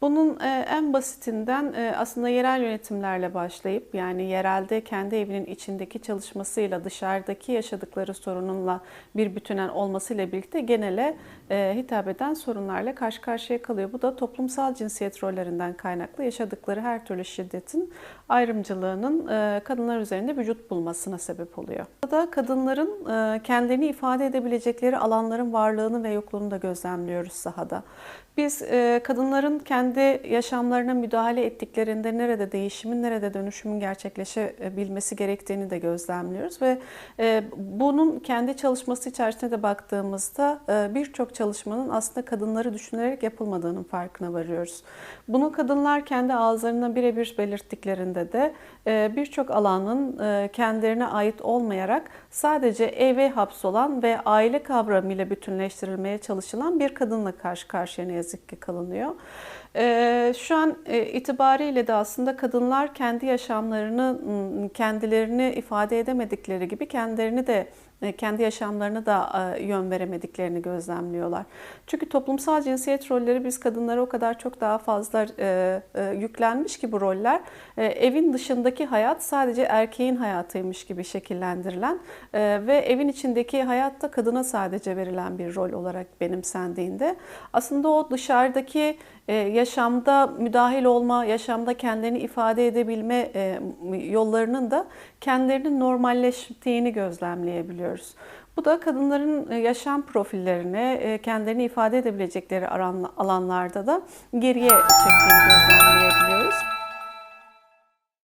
Bunun e, en basitinden e, aslında yerel yönetimlerle başlayıp yani yerelde kendi evinin içindeki çalışmasıyla dışarıdaki yaşadıkları sorununla bir bütünen olmasıyla birlikte genele e, hitap eden sorunlarla karşı karşıya kalıyor. Bu da toplumsal cinsiyet rollerinden kaynaklı yaşadıkları her türlü şiddetin ayrımcılığının kadınlar üzerinde vücut bulmasına sebep oluyor. Burada kadınların kendini ifade edebilecekleri alanların varlığını ve yokluğunu da gözlemliyoruz sahada. Biz kadınların kendi yaşamlarına müdahale ettiklerinde nerede değişimin, nerede dönüşümün gerçekleşebilmesi gerektiğini de gözlemliyoruz ve e, bunun kendi çalışması içerisinde de baktığımızda e, birçok çalışmanın aslında kadınları düşünerek yapılmadığının farkına varıyoruz. Bunu kadınlar kendi ağızlarına birebir belirttiklerinde de e, birçok alanın kendilerine ait olmayarak sadece eve hapsolan ve aile kavramıyla bütünleştirilmeye çalışılan bir kadınla karşı karşıya ne yazık ki kalınıyor. Ee, Şu an e, itibariyle de aslında kadınlar kendi yaşamlarını m, kendilerini ifade edemedikleri gibi kendilerini de e, kendi yaşamlarına da e, yön veremediklerini gözlemliyorlar. Çünkü toplumsal cinsiyet rolleri biz kadınlara o kadar çok daha fazla yüklenmiş ki bu roller evin dışındaki hayat sadece erkeğin hayatıymış gibi şekillendirilen ve evin içindeki hayat da kadına sadece verilen bir rol olarak benimsendiğinde aslında o dışarıdaki e, yaşamda müdahil olma, yaşamda kendini ifade edebilme e, yollarının da kendilerinin normalleştiğini gözlemleyebiliyoruz. Bu da kadınların e, yaşam profillerine, e, kendilerini ifade edebilecekleri alanlarda da geriye çektiğini gözlemleyebiliyoruz.